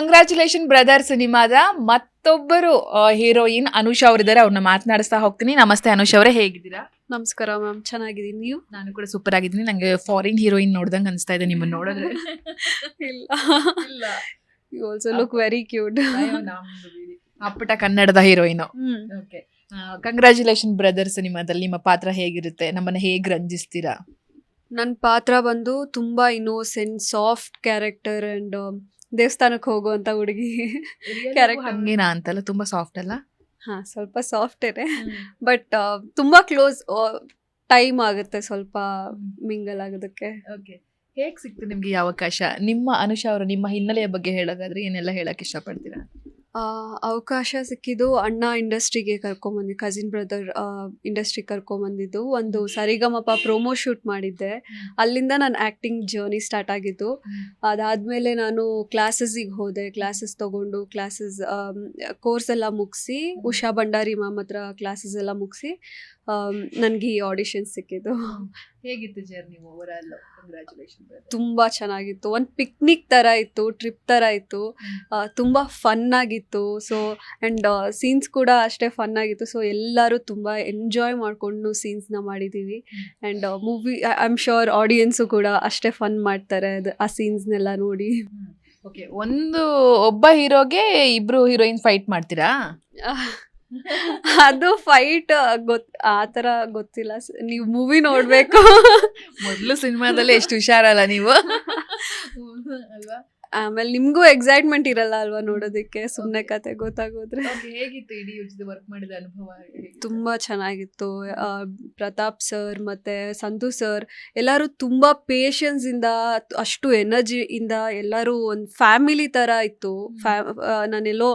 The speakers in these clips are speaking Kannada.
ಕಂಗ್ರ್ಯಾಚುಲೇಷನ್ ಬ್ರದರ್ ಸಿನಿಮಾದ ಮತ್ತೊಬ್ಬರು ಹೀರೋಯಿನ್ ಅನುಷ್ ಅವರಿದ್ದಾರೆ ಅವ್ರನ್ನ ಮಾತನಾಡಿಸ್ತಾ ಹೋಗ್ತೀನಿ. ನಮಸ್ತೆ ಅನುಷ್ ಅವರೇ ಹೇಗಿದ್ದೀರಾ? ನಮಸ್ಕಾರ ಮ್ಯಾಮ್ ಚೆನ್ನಾಗಿದ್ದೀನಿ. ನೀವು? ನಾನು ಕೂಡ ಸೂಪರ್ ಆಗಿದ್ದೀನಿ. ನಂಗೆ ಫಾರಿನ್ ಹೀರೋಯಿನ್ ನೋಡ್ದಂಗೆ ಅನಿಸ್ತಾ ಇದೆ ನಿಮ್ಮನ್ನ ನೋಡಿದ್ರೆ. ಇಲ್ಲ. You also look very cute ಅಪ್ಪಟ ಕನ್ನಡದ ಹೀರೋಯಿನ್ ಓಕೆ ಕಂಗ್ರ್ಯಾಚುಲೇಷನ್ ಬ್ರದರ್ ಸಿನಿಮಾದಲ್ಲಿ. ನಿಮ್ಮ ಪಾತ್ರ ಹೇಗಿರುತ್ತೆ? ನಮ್ಮನ್ನ ಹೇಗೆ ರಂಜಿಸ್ತೀರಾ? ನನ್ನ ಪಾತ್ರ ಬಂದು ತುಂಬ ಇನ್ನೋಸೆಂಟ್ ಸಾಫ್ಟ್ ಕ್ಯಾರೆಕ್ಟರ್ ಅಂಡ್ ದೇವಸ್ಥಾನಕ್ಕೆ ಹೋಗುವಂತ ಹುಡುಗಿ ಕ್ಯಾರೆಕ್ಟರ್ ಹಂಗೇನಾ ಅಂತಲ್ಲ? ತುಂಬಾ ಸಾಫ್ಟ್ ಅಲ್ಲ? ಹಾ ಸ್ವಲ್ಪ ಸಾಫ್ಟ್ ಇದೆ. ಬಟ್ ತುಂಬಾ ಕ್ಲೋಸ್ ಟೈಮ್ ಆಗುತ್ತೆ ಸ್ವಲ್ಪ ಮಿಂಗಲ್ ಆಗೋದಕ್ಕೆ. ಓಕೆ ಹೇಗ್ ಸಿಕ್ತು ನಿಮ್ಗೆ ಈ ಅವಕಾಶ? ನಿಮ್ಮ ಅನುಷ ಅವರು ನಿಮ್ಮ ಹಿನ್ನೆಲೆಯ ಬಗ್ಗೆ ಹೇಳೋದಾದ್ರೆ ಏನೆಲ್ಲ ಹೇಳಕ್ ಇಷ್ಟಪಡ್ತೀರಾ? ಅವಕಾಶ ಸಿಕ್ಕಿದ್ದು ಅಣ್ಣ ಇಂಡಸ್ಟ್ರಿಗೆ ಕರ್ಕೊಂಬಂದು ಕಸಿನ್ ಬ್ರದರ್ ಇಂಡಸ್ಟ್ರಿಗೆ ಕರ್ಕೊಂಬಂದಿದ್ದು ಒಂದು ಸರಿಗಮಪ ಪ್ರೋಮೋ ಶೂಟ್ ಮಾಡಿದ್ದೆ. ಅಲ್ಲಿಂದ ನಾನು ಆ್ಯಕ್ಟಿಂಗ್ ಜರ್ನಿ ಸ್ಟಾರ್ಟ್ ಆಗಿದ್ದು. ಅದಾದಮೇಲೆ ನಾನು ಕ್ಲಾಸಸ್ಸಿಗೆ ಹೋದೆ. ಕ್ಲಾಸಸ್ ತೊಗೊಂಡು ಕ್ಲಾಸಸ್ ಕೋರ್ಸ್ ಎಲ್ಲ ಮುಗಿಸಿ ಉಷಾ ಭಂಡಾರಿ ಮ್ಯಾಮ್ ಹತ್ರ ಕ್ಲಾಸಸ್ ಎಲ್ಲ ಮುಗಿಸಿ ನನಗೆ ಈ ಆಡಿಷನ್ ಸಿಕ್ಕಿದ್ದು. ಹೇಗಿತ್ತು ಜರ್ನಿ ಓವರ್ ಆಲ್ ಕಂಗ್ರ್ಯಾಚುಲೇಷನ್ ತುಂಬ ಚೆನ್ನಾಗಿತ್ತು. ಒಂದು ಪಿಕ್ನಿಕ್ ಥರ ಇತ್ತು ಟ್ರಿಪ್ ಥರ ಇತ್ತು. ತುಂಬ ಫನ್ ಆಗಿತ್ತು ಸೊ ಆ್ಯಂಡ್ ಸೀನ್ಸ್ ಕೂಡ ಅಷ್ಟೇ ಫನ್ ಆಗಿತ್ತು. ಸೊ ಎಲ್ಲರೂ ತುಂಬ ಎಂಜಾಯ್ ಮಾಡಿಕೊಂಡು ಸೀನ್ಸ್ನ ಮಾಡಿದ್ದೀವಿ and movie I am sure audience ಕೂಡ ಅಷ್ಟೇ ಫನ್ ಮಾಡ್ತಾರೆ ಅದು ಆ ಸೀನ್ಸ್ನೆಲ್ಲ ನೋಡಿ. ಓಕೆ ಒಂದು ಒಬ್ಬ ಹೀರೋಗೆ ಇಬ್ರು ಹೀರೋಯಿನ್ ಫೈಟ್ ಮಾಡ್ತೀರಾ? ಅದು ಫೈಟ್ ಗೊತ್ ಆ ಥರ ಗೊತ್ತಿಲ್ಲ. ನೀವು ಮೂವಿ ನೋಡಬೇಕು. ಮೊದಲು ಸಿನಿಮಾದಲ್ಲಿ ಎಷ್ಟು ಹುಷಾರಲ್ಲ ನೀವು? ಅಲ್ವಾ? ಆಮೇಲೆ ನಿಮಗೂ ಎಕ್ಸೈಟ್ಮೆಂಟ್ ಇರಲ್ಲ ಅಲ್ವಾ ನೋಡೋದಕ್ಕೆ? ಸುಮ್ಮನೆ ಕತೆ ಗೊತ್ತಾಗೋದ್ರೆ. ಹೇಗಿತ್ತು ಇಡೀ ವರ್ಕ್ ಮಾಡಿದ ಅನುಭವ? ತುಂಬ ಚೆನ್ನಾಗಿತ್ತು. ಪ್ರತಾಪ್ ಸರ್ ಮತ್ತು ಸಂತು ಸರ್ ಎಲ್ಲರೂ ತುಂಬ ಪೇಷನ್ಸಿಂದ ಅಷ್ಟು ಎನರ್ಜಿಯಿಂದ ಎಲ್ಲರೂ ಒಂದು ಫ್ಯಾಮಿಲಿ ಥರ ಇತ್ತು. ಫ್ಯಾ ನಾನೆಲ್ಲೋ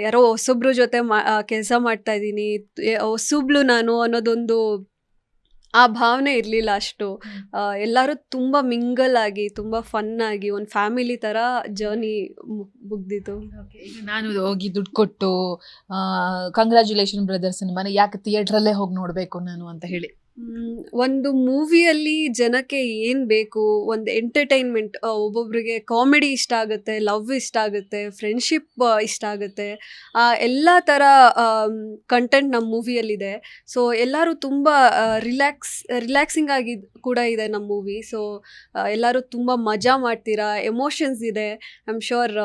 ಯಾರೋ ಹೊಸೊಬ್ರ ಜೊತೆ ಮಾ ಕೆಲಸ ಮಾಡ್ತಾ ಇದ್ದೀನಿ. ಹೊಸಬ್ಳು ನಾನು ಅನ್ನೋದೊಂದು ಆ ಭಾವನೆ ಇರಲಿಲ್ಲ ಅಷ್ಟು. ಎಲ್ಲರೂ ತುಂಬ ಮಿಂಗಲ್ ಆಗಿ ತುಂಬ ಫನ್ ಆಗಿ ಒಂದು ಫ್ಯಾಮಿಲಿ ಥರ ಜರ್ನಿ ಮುಗ್ದಿತ್ತು. ನಾನು ಹೋಗಿ ದುಡ್ಡು ಕೊಟ್ಟು ಕಂಗ್ರ್ಯಾಚುಲೇಷನ್ ಬ್ರದರ್ಸ್ ಮನೆ ಯಾಕೆ ಥಿಯೇಟ್ರಲ್ಲೇ ಹೋಗಿ ನೋಡಬೇಕು ನಾನು ಅಂತ ಹೇಳಿ. ಒಂದು ಮೂವಿಯಲ್ಲಿ ಜನಕ್ಕೆ ಏನು ಬೇಕು? ಒಂದು ಎಂಟರ್ಟೈನ್ಮೆಂಟ್ ಒಬ್ಬೊಬ್ರಿಗೆ ಕಾಮಿಡಿ ಇಷ್ಟ ಆಗುತ್ತೆ ಲವ್ ಇಷ್ಟ ಆಗುತ್ತೆ ಫ್ರೆಂಡ್ಶಿಪ್ ಇಷ್ಟ ಆಗುತ್ತೆ ಆ ಎಲ್ಲ ಥರ ಕಂಟೆಂಟ್ ನಮ್ಮ ಮೂವಿಯಲ್ಲಿದೆ. ಸೊ ಎಲ್ಲರೂ ತುಂಬ ರಿಲ್ಯಾಕ್ಸ್ ರಿಲ್ಯಾಕ್ಸಿಂಗ್ ಆಗಿ ಕೂಡ ಇದೆ ನಮ್ಮ ಮೂವಿ. ಸೊ ಎಲ್ಲರೂ ತುಂಬ ಮಜಾ ಮಾಡ್ತೀರಾ? ಎಮೋಷನ್ಸ್ ಇದೆ. ಐ ಆಮ್ ಶೋರ್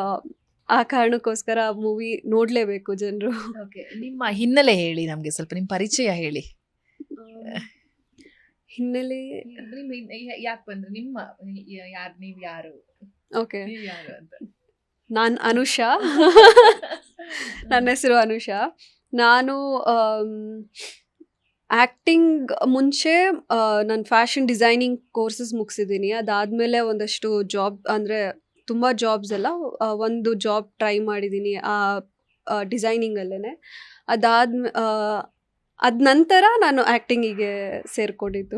ಆ ಕಾರಣಕ್ಕೋಸ್ಕರ ಮೂವಿ ನೋಡಲೇಬೇಕು ಜನರು. ನಿಮ್ಮ ಹಿನ್ನೆಲೆ ಹೇಳಿ ನಮಗೆ ಸ್ವಲ್ಪ ನಿಮ್ಮ ಪರಿಚಯ ಹೇಳಿ. ಹಿನ್ನೆಲೆ ಯಾಕೆ ಬಂದ್ರೆ? ನಿಮ್ಮ ಯಾರು ನೀವು ಯಾರು? ಓಕೆ. ಯಾರು ಅಂತ. ನಾನು ಅನುಷಾ. ನನ್ನ ಹೆಸರು ಅನುಷಾ. ನಾನು ಆ್ಯಕ್ಟಿಂಗ್ ಮುಂಚೆ ನಾನು ಫ್ಯಾಷನ್ ಡಿಸೈನಿಂಗ್ ಕೋರ್ಸಸ್ ಮುಗಿಸಿದ್ದೀನಿ. ಅದಾದಮೇಲೆ ಒಂದಷ್ಟು ಜಾಬ್ ಅಂದರೆ ತುಂಬ ಜಾಬ್ಸ್ ಎಲ್ಲ ಒಂದು ಜಾಬ್ ಟ್ರೈ ಮಾಡಿದ್ದೀನಿ ಆ ಡಿಸೈನಿಂಗಲ್ಲೇ ಅದಾದ ಅದ ನಂತರ ನಾನು ಆ್ಯಕ್ಟಿಂಗಿಗೆ ಸೇರ್ಕೊಂಡಿದ್ದು.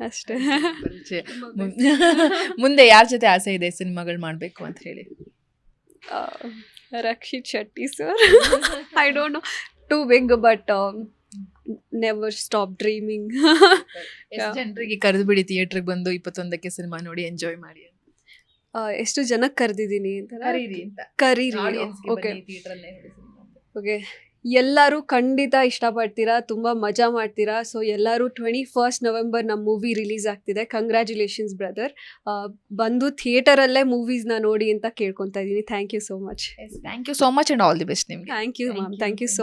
ಅಷ್ಟೇ. ಮುಂದೆ ಯಾರ ಜೊತೆ ಆಸೆ ಇದೆ ಸಿನಿಮಾಗಳು ಮಾಡಬೇಕು ಅಂತ ಹೇಳಿ? Rakshit Shetty sir. I don't know too big but never stop dreaming ಜನರಿಗೆ ಕರೆದು ಬಿಡಿ ಥಿಯೇಟ್ರಿಗೆ ಬಂದು ಇಪ್ಪತ್ತೊಂದಕ್ಕೆ ಸಿನಿಮಾ ನೋಡಿ ಎಂಜಾಯ್ ಮಾಡಿ. ಎಷ್ಟು ಜನಕ್ಕೆ ಕರೆದಿದ್ದೀನಿ ಅಂತ. ಕರೀರಿ. ಓಕೆ ಓಕೆ ಎಲ್ಲರೂ ಖಂಡಿತ ಇಷ್ಟಪಡ್ತೀರಾ ತುಂಬ ಮಜಾ ಮಾಡ್ತೀರಾ? ಸೊ ಎಲ್ಲರೂ ಟ್ವೆಂಟಿ ಫಸ್ಟ್ ನವೆಂಬರ್ ನಮ್ಮ ಮೂವಿ ರಿಲೀಸ್ ಆಗ್ತಿದೆ ಕಂಗ್ರ್ಯಾಚುಲೇಷನ್ಸ್ ಬ್ರದರ್ ಬಂದು ಥಿಯೇಟರಲ್ಲೇ ಮೂವೀಸ್ನ ನೋಡಿ ಅಂತ ಕೇಳ್ಕೊತಾ ಇದ್ದೀನಿ. Thank you so much thank you so much and all the best ನಿಮ್ಗೆ. Thank you ma'am thank you so